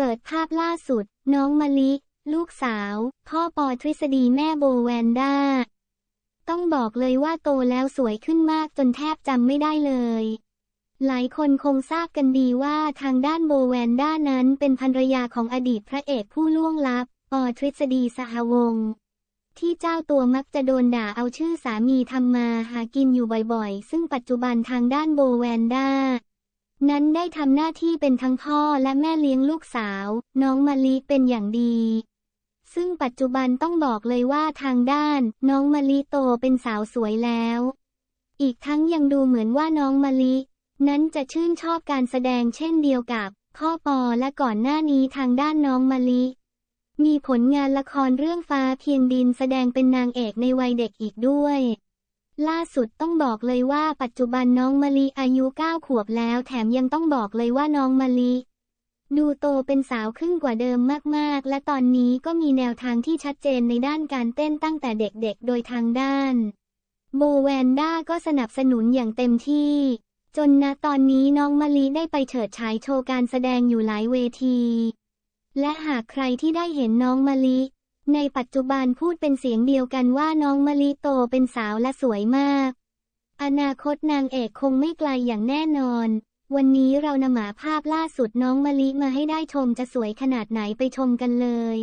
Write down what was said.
เปิดภาพล่าสุด น้องมะลิ ลูกสาว พ่อปอทฤษฎีแม่โบแวนด้า ต้องบอกเลยว่าโตแล้วสวยขึ้นมากจนแทบจำไม่ได้เลย หลายคนคงทราบกันดีว่าทางด้านโบแวนด้านั้นเป็นภรรยาของอดีตพระเอกผู้ล่วงลับ ปอทฤษฎีสหวงศ์ที่เจ้าตัวมักจะโดนด่าเอาชื่อสามีทำมาหากินอยู่บ่อยๆ ซึ่งปัจจุบันทางด้านโบแวนด้า นั้นได้ทำหน้าที่เป็นทั้งพ่อและแม่เลี้ยงลูกสาว น้องมะลิเป็นอย่างดี ซึ่งปัจจุบันต้องบอกเลยว่าทางด้าน น้องมะลิโตเป็นสาวสวยแล้ว อีกทั้งยังดูเหมือนว่าน้องมะลิ นั้นจะชื่นชอบการแสดงเช่นเดียวกับพ่อปอและก่อนหน้านี้ทางด้านน้องมะลิ มีผลงานละครเรื่องฟ้าเพียงดินแสดงเป็นนางเอกในวัยเด็กอีกด้วย ล่าสุดต้องบอกเลยว่าปัจจุบันน้องมะลิอายุ 9 ขวบแล้ว แถมยังต้องบอกเลยว่าน้องมะลิดูโตเป็นสาวขึ้นกว่าเดิมมากๆ และตอนนี้ก็มีแนวทางที่ชัดเจนในด้านการเต้นตั้งแต่เด็กๆ โดยทางด้าน โบแวนด้าก็สนับสนุนอย่างเต็มที่ จนณตอนนี้น้องมะลิได้ไปเฉิดฉายโชว์การแสดงอยู่หลายเวที และหากใครที่ได้เห็นน้องมะลิ ในปัจจุบันพูดเป็นเสียงเดียวกันว่าน้องมะลิโตเป็นสาวและสวยมาก อนาคตนางเอกคงไม่ไกลอย่างแน่นอน วันนี้เรานำหมาภาพล่าสุดน้องมะลิมาให้ได้ชมจะสวยขนาดไหนไปชมกันเลย